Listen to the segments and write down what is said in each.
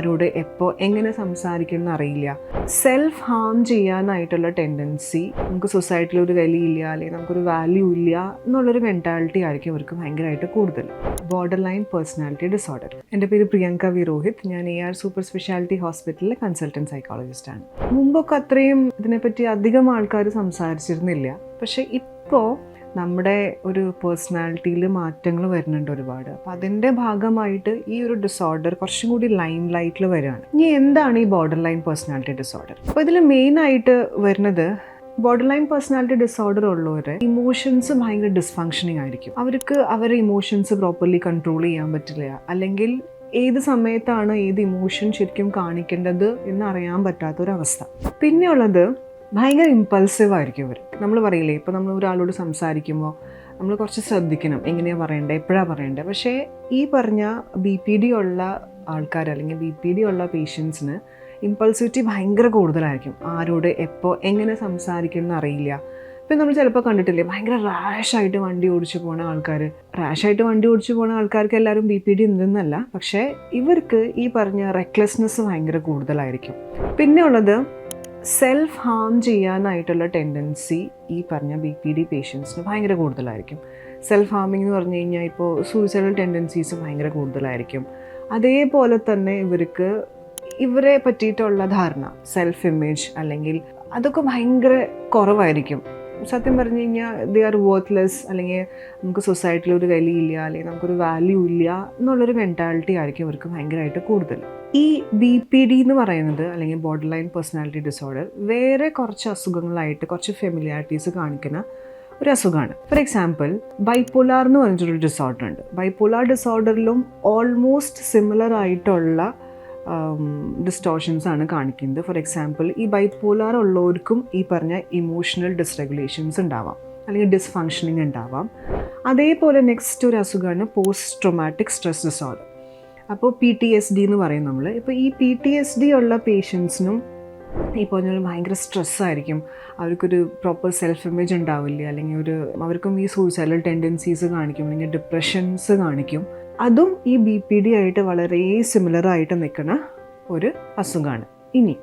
ആരോട് എപ്പോൾ എങ്ങനെ സംസാരിക്കണം എന്നറിയില്ല. സെൽഫ് ഹാം ചെയ്യാനായിട്ടുള്ള ടെൻഡൻസി നമുക്ക് സൊസൈറ്റിയിൽ ഒരു വിലയില്ല അല്ലെങ്കിൽ നമുക്കൊരു വാല്യൂ ഇല്ല എന്നുള്ളൊരു മെന്റാലിറ്റി ആയിരിക്കും അവർക്ക് ഭയങ്കരമായിട്ട് കൂടുതൽ. ബോർഡർ ലൈൻ പേഴ്സണാലിറ്റി ഡിസോർഡർ എന്റെ പേര് പ്രിയങ്ക വി രോഹിത്. ഞാൻ എ ആർ സൂപ്പർ സ്പെഷ്യാലിറ്റി ഹോസ്പിറ്റലിലെ കൺസൾട്ടന്റ് സൈക്കോളജിസ്റ്റാണ് മുമ്പൊക്കെ അത്രയും ഇതിനെപ്പറ്റി അധികം ആൾക്കാർ സംസാരിച്ചിരുന്നില്ല. പക്ഷേ ഇപ്പോൾ നമ്മുടെ ഒരു പേഴ്സണാലിറ്റിയിൽ മാറ്റങ്ങൾ വരുന്നുണ്ട് ഒരുപാട്. അപ്പോൾ അതിന്റെ ഭാഗമായിട്ട് ഈ ഒരു ഡിസോർഡർ കുറച്ചും കൂടി ലൈം ലൈറ്റിൽ വരികയാണ്. ഇനി എന്താണ് ഈ ബോർഡർ ലൈൻ പേഴ്സണാലിറ്റി ഡിസോർഡർ അപ്പോൾ ഇതിൽ മെയിനായിട്ട് വരുന്നത് ബോർഡർ ലൈൻ പേഴ്സണാലിറ്റി ഡിസോർഡർ ഉള്ളവരെ ഇമോഷൻസ് ഭയങ്കര ഡിസ്ഫങ്ഷനിങ് ആയിരിക്കും. അവർക്ക് അവരുടെ ഇമോഷൻസ് പ്രോപ്പർലി കൺട്രോൾ ചെയ്യാൻ പറ്റില്ല. അല്ലെങ്കിൽ ഏത് സമയത്താണ് ഏത് ഇമോഷൻ ശരിക്കും കാണിക്കേണ്ടത് എന്ന് അറിയാൻ പറ്റാത്തൊരവസ്ഥ പിന്നെയുള്ളത് ഭയങ്കര ഇമ്പൾസീവ് ആയിരിക്കും അവർ നമ്മൾ പറയില്ലേ ഇപ്പോൾ നമ്മൾ ഒരാളോട് സംസാരിക്കുമ്പോൾ നമ്മൾ കുറച്ച് ശ്രദ്ധിക്കണം എങ്ങനെയാണ് പറയേണ്ടത് എപ്പോഴാണ് പറയേണ്ടത് പക്ഷേ ഈ പറഞ്ഞ ബി പി ഡി ഉള്ള ആൾക്കാർ അല്ലെങ്കിൽ ബി പി ഡി ഉള്ള പേഷ്യൻസിന് ഇമ്പൾസിവിറ്റി ഭയങ്കര കൂടുതലായിരിക്കും. ആരോട് എപ്പോൾ എങ്ങനെ സംസാരിക്കണം എന്നറിയില്ല ഇപ്പം നമ്മൾ ചിലപ്പോൾ കണ്ടിട്ടില്ലേ ഭയങ്കര റാഷായിട്ട് വണ്ടി ഓടിച്ചു പോണ ആൾക്കാർ റാഷായിട്ട് വണ്ടി ഓടിച്ചു പോണ ആൾക്കാർക്ക് എല്ലാവരും ബി പി ഡി ഉണ്ടെന്നല്ല പക്ഷേ ഇവർക്ക് ഈ പറഞ്ഞ റെക്ലെസ്നെസ് ഭയങ്കര കൂടുതലായിരിക്കും. പിന്നെ ഉള്ളത് സെൽഫ് ഹാം ചെയ്യാനായിട്ടുള്ള ടെൻഡൻസി ഈ പറഞ്ഞ ബി പി ഡി പേഷ്യൻസിന് ഭയങ്കര കൂടുതലായിരിക്കും. സെൽഫ് ഹാമിംഗ് എന്ന് പറഞ്ഞു കഴിഞ്ഞാൽ ഇപ്പോൾ സൂയിസൈഡൽ ടെൻഡൻസീസ് ഭയങ്കര കൂടുതലായിരിക്കും. അതേപോലെ തന്നെ ഇവർക്ക് ഇവരെ പറ്റിയിട്ടുള്ള ധാരണ സെൽഫ് ഇമേജ് അല്ലെങ്കിൽ അതൊക്കെ ഭയങ്കര കുറവായിരിക്കും. സത്യം പറഞ്ഞു കഴിഞ്ഞാൽ ദേ ആർ വർത്ത്ലെസ് അല്ലെങ്കിൽ നമുക്ക് സൊസൈറ്റിയിൽ ഒരു വിലയില്ല അല്ലെങ്കിൽ നമുക്കൊരു വാല്യൂ ഇല്ല എന്നുള്ളൊരു മെന്റാലിറ്റി ആയിരിക്കും അവർക്ക് ഭയങ്കരമായിട്ട് കൂടുതൽ. ഈ ബി പി ഡി എന്ന് പറയുന്നത് അല്ലെങ്കിൽ ബോർഡർ ലൈൻ പേഴ്സണാലിറ്റി ഡിസോർഡർ വേറെ കുറച്ച് അസുഖങ്ങളായിട്ട് കുറച്ച് ഫെമിലിയാരിറ്റീസ് കാണിക്കുന്ന ഒരു അസുഖമാണ്. ഫോർ എക്സാമ്പിൾ ബൈപ്പോലാർ എന്ന് പറഞ്ഞിട്ടൊരു ഡിസോർഡർ ഉണ്ട്. ബൈപോലാർ ഡിസോർഡറിലും ഓൾമോസ്റ്റ് സിമിലർ ആയിട്ടുള്ള ഡിസ്റ്റോർഷൻസ് ആണ് കാണിക്കുന്നത്. ഫോർ എക്സാമ്പിൾ ഈ ബൈപ്പോലാർ ഉള്ളവർക്കും ഈ പറഞ്ഞ ഇമോഷണൽ ഡിസ്റെഗുലേഷൻസ് ഉണ്ടാവാം. അല്ലെങ്കിൽ ഡിസ്ഫങ്ഷനിങ് ഉണ്ടാവാം. അതേപോലെ നെക്സ്റ്റ് ഒരു അസുഖമാണ് പോസ്റ്റ് ട്രൊമാറ്റിക് സ്ട്രെസ് ഡിസോർഡർ അപ്പോൾ പി ടി എസ് ഡി എന്ന് പറയും നമ്മൾ ഇപ്പോൾ ഈ പി ടി എസ് ഡി ഉള്ള പേഷ്യൻസിനും ഈ പറഞ്ഞ ഭയങ്കര സ്ട്രെസ്സായിരിക്കും അവർക്കൊരു പ്രോപ്പർ സെൽഫ് ഇമേജ് ഉണ്ടാവില്ല. അല്ലെങ്കിൽ ഒരു അവർക്കും ഈ സൂയിസൈഡൽ ടെൻഡൻസീസ് കാണിക്കും. അല്ലെങ്കിൽ ഡിപ്രഷൻസ് കാണിക്കും. അതും ഈ ബി പി ഡി ആയിട്ട് വളരെ സിമിലറായിട്ട് നിൽക്കുന്ന ഒരു അസുഖമാണ് ഇനി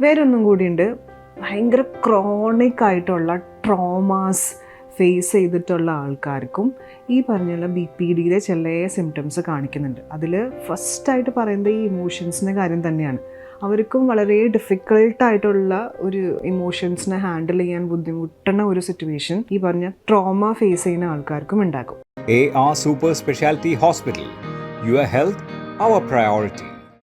വേറൊന്നും കൂടിയുണ്ട്. ഭയങ്കര ക്രോണിക് ആയിട്ടുള്ള ട്രോമാസ് ഫേസ് ചെയ്തിട്ടുള്ള ആൾക്കാർക്കും ഈ പറഞ്ഞുള്ള ബി പി ഡിയിലെ ചില സിംറ്റംസ് കാണിക്കുന്നുണ്ട്. അതിൽ ഫസ്റ്റായിട്ട് പറയുന്നത് ഈ ഇമോഷൻസിന്റെ കാര്യം തന്നെയാണ്. അവർക്കും വളരെ ഡിഫിക്കൾട്ടായിട്ടുള്ള ഒരു ഇമോഷൻസിനെ ഹാൻഡിൽ ചെയ്യാൻ ബുദ്ധിമുട്ടുന്ന ഒരു സിറ്റുവേഷൻ ഈ പറഞ്ഞ ട്രോമ ഫേസ് ചെയ്യുന്ന ആൾക്കാർക്കും ഉണ്ടാക്കും AR Super Specialty Hospital. Your health, our priority.